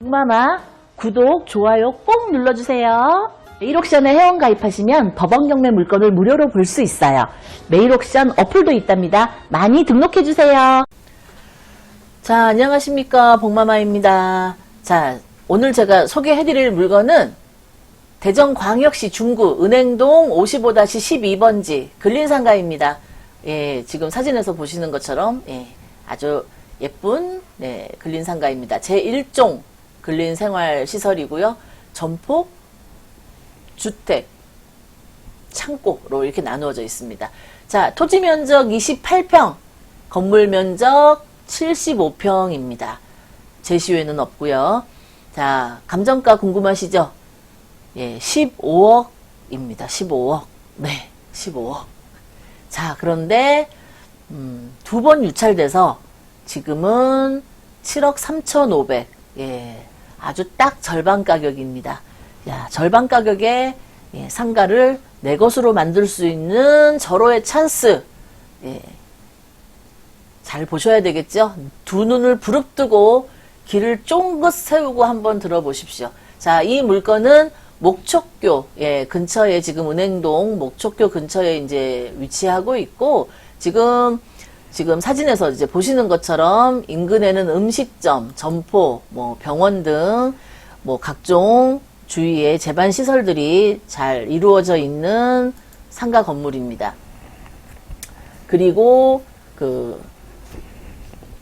동마마 구독, 좋아요 꼭 눌러주세요. 메일옥션에 회원 가입하시면 법원 경매 물건을 무료로 볼 수 있어요. 메일옥션 어플도 있답니다. 많이 등록해주세요. 자, 안녕하십니까. 복마마입니다. 자, 오늘 제가 소개해드릴 물건은 대전광역시 중구 은행동 55-12번지 근린상가입니다. 예, 지금 사진에서 보시는 것처럼 예, 아주 예쁜 네, 근린상가입니다. 제1종 근린 생활 시설이고요. 전폭, 주택, 창고로 이렇게 나누어져 있습니다. 자, 토지 면적 28평, 건물 면적 75평입니다. 제시외는 없고요. 자, 감정가 궁금하시죠? 예, 15억입니다. 15억. 네, 15억. 자, 그런데 음, 두 번 유찰돼서 지금은 7억 3,500. 예, 아주 딱 절반 가격입니다. 야, 절반 가격에 예, 상가를 내 것으로 만들 수 있는 절호의 찬스. 예, 잘 보셔야 되겠죠? 두 눈을 부릅뜨고 귀를 쫑긋 세우고 한번 들어보십시오. 자, 이 물건은 목촉교, 예, 근처에 지금 은행동 목촉교 근처에 이제 위치하고 있고, 지금, 지금 사진에서 이제 보시는 것처럼 인근에는 음식점, 점포, 뭐 병원 등, 뭐 각종 주위에 재반 시설들이 잘 이루어져 있는 상가 건물입니다. 그리고 그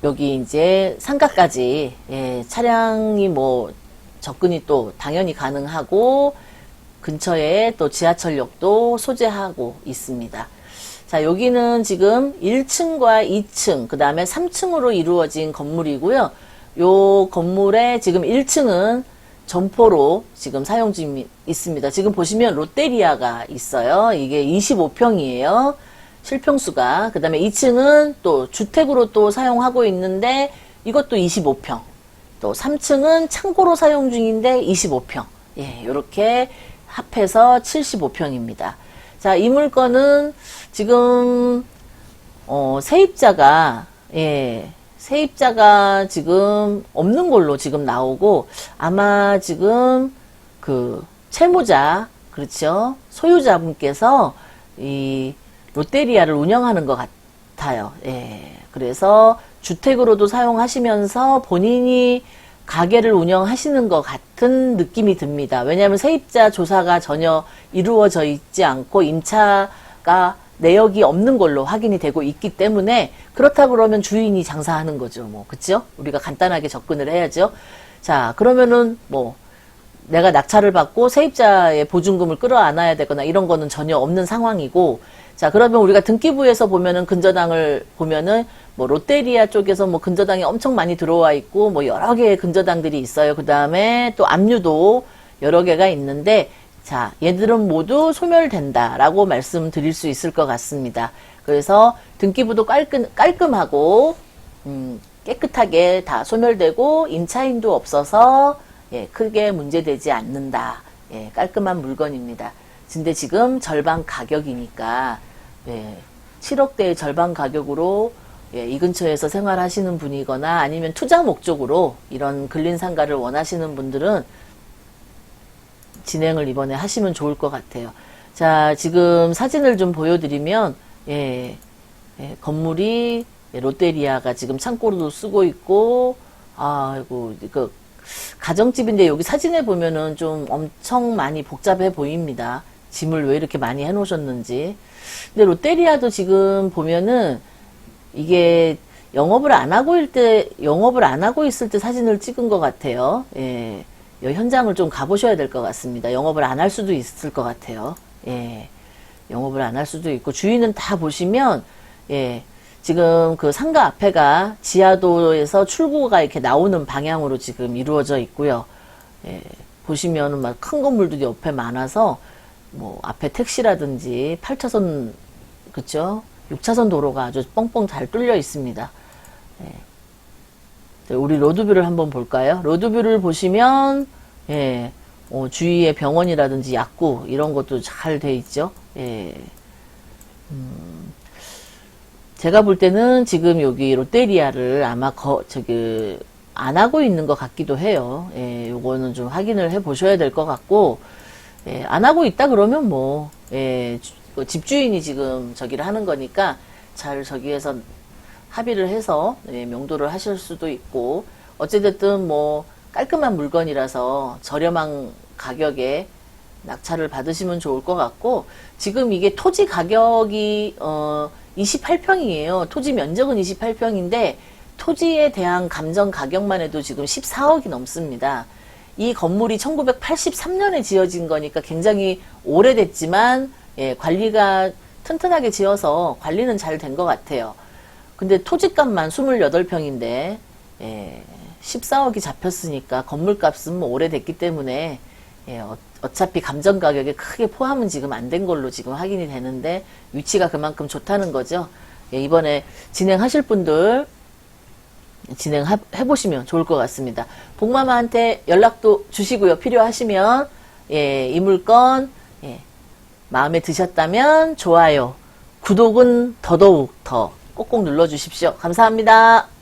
여기 이제 상가까지 예, 차량이 뭐 접근이 또 당연히 가능하고 근처에 또 지하철역도 소재하고 있습니다. 자, 여기는 지금 1층과 2층, 그 다음에 3층으로 이루어진 건물이고요. 요 건물의 지금 1층은 점포로 지금 사용 중 있습니다. 지금 보시면 롯데리아가 있어요. 이게 25평이에요. 실평수가. 그 다음에 2층은 또 주택으로 또 사용하고 있는데 이것도 25평. 또 3층은 창고로 사용 중인데 25평. 예, 요렇게 합해서 75평입니다. 자, 이 물건은 지금 어, 세입자가 예, 세입자가 지금 없는 걸로 지금 나오고 아마 지금 그 채무자 그렇죠 소유자분께서 이 롯데리아를 운영하는 것 같아요. 예, 그래서 주택으로도 사용하시면서 본인이 가게를 운영하시는 것 같은 느낌이 듭니다. 왜냐하면 세입자 조사가 전혀 이루어져 있지 않고 임차가 내역이 없는 걸로 확인이 되고 있기 때문에 그렇다 그러면 주인이 장사하는 거죠. 뭐 그죠? 우리가 간단하게 접근을 해야죠. 자 그러면은 뭐 내가 낙찰을 받고 세입자의 보증금을 끌어안아야 되거나 이런 거는 전혀 없는 상황이고 자 그러면 우리가 등기부에서 보면은 근저당을 보면은 뭐 롯데리아 쪽에서 뭐 근저당이 엄청 많이 들어와 있고 뭐 여러 개의 근저당들이 있어요. 그 다음에 또 압류도 여러 개가 있는데 자 얘들은 모두 소멸된다라고 말씀드릴 수 있을 것 같습니다. 그래서 등기부도 깔끔 깔끔하고 음, 깨끗하게 다 소멸되고 임차인도 없어서 예, 크게 문제되지 않는다. 예, 깔끔한 물건입니다. 근데 지금 절반 가격이니까 예, 7억대의 절반 가격으로 예, 이 근처에서 생활하시는 분이거나 아니면 투자 목적으로 이런 근린 상가를 원하시는 분들은 진행을 이번에 하시면 좋을 것 같아요. 자, 지금 사진을 좀 보여드리면 예, 예, 건물이 예, 롯데리아가 지금 창고로도 쓰고 있고 아이고 그 가정집인데 여기 사진에 보면은 좀 엄청 많이 복잡해 보입니다. 짐을 왜 이렇게 많이 해놓으셨는지. 근데 롯데리아도 지금 보면은 이게 영업을 안 하고 있을 때 영업을 안 하고 있을 때 사진을 찍은 것 같아요. 예, 이 현장을 좀 가보셔야 될 것 같습니다. 영업을 안 할 수도 있을 것 같아요. 예, 영업을 안 할 수도 있고 주인은 다 보시면 예. 지금 그 상가 앞에가 지하도에서 출구가 이렇게 나오는 방향으로 지금 이루어져 있고요. 예, 보시면은 막 큰 건물들이 옆에 많아서 뭐 앞에 택시라든지 8차선 그쵸? 6차선 도로가 아주 뻥뻥 잘 뚫려 있습니다. 예. 우리 로드뷰를 한번 볼까요? 로드뷰를 보시면 예, 어, 주위에 병원이라든지 약국 이런 것도 잘 돼 있죠. 예. 음, 제가 볼 때는 지금 여기 롯데리아를 아마 거, 저기 안 하고 있는 것 같기도 해요. 예, 요거는 좀 확인을 해 보셔야 될 것 같고, 예, 안 하고 있다 그러면 뭐, 예, 주- 그 집주인이 지금 저기를 하는 거니까 잘 저기에서 합의를 해서 예, 명도를 하실 수도 있고, 어찌됐든 뭐 깔끔한 물건이라서 저렴한 가격에 낙찰을 받으시면 좋을 것 같고 지금 이게 토지 가격이 어 28평이에요. 토지 면적은 28평인데 토지에 대한 감정 가격만 해도 지금 14억이 넘습니다. 이 건물이 1983년에 지어진 거니까 굉장히 오래됐지만 예, 관리가 튼튼하게 지어서 관리는 잘 된 것 같아요. 근데 토지값만 28평인데 예, 14억이 잡혔으니까 건물값은 뭐 오래됐기 때문에 예, 어, 어차피 감정 가격에 크게 포함은 지금 안 된 걸로 지금 확인이 되는데 위치가 그만큼 좋다는 거죠. 예, 이번에 진행하실 분들 진행해 보시면 좋을 것 같습니다. 복마마한테 연락도 주시고요. 필요하시면 예, 이 물건 예, 마음에 드셨다면 좋아요, 구독은 더더욱 더 꼭꼭 눌러 주십시오. 감사합니다.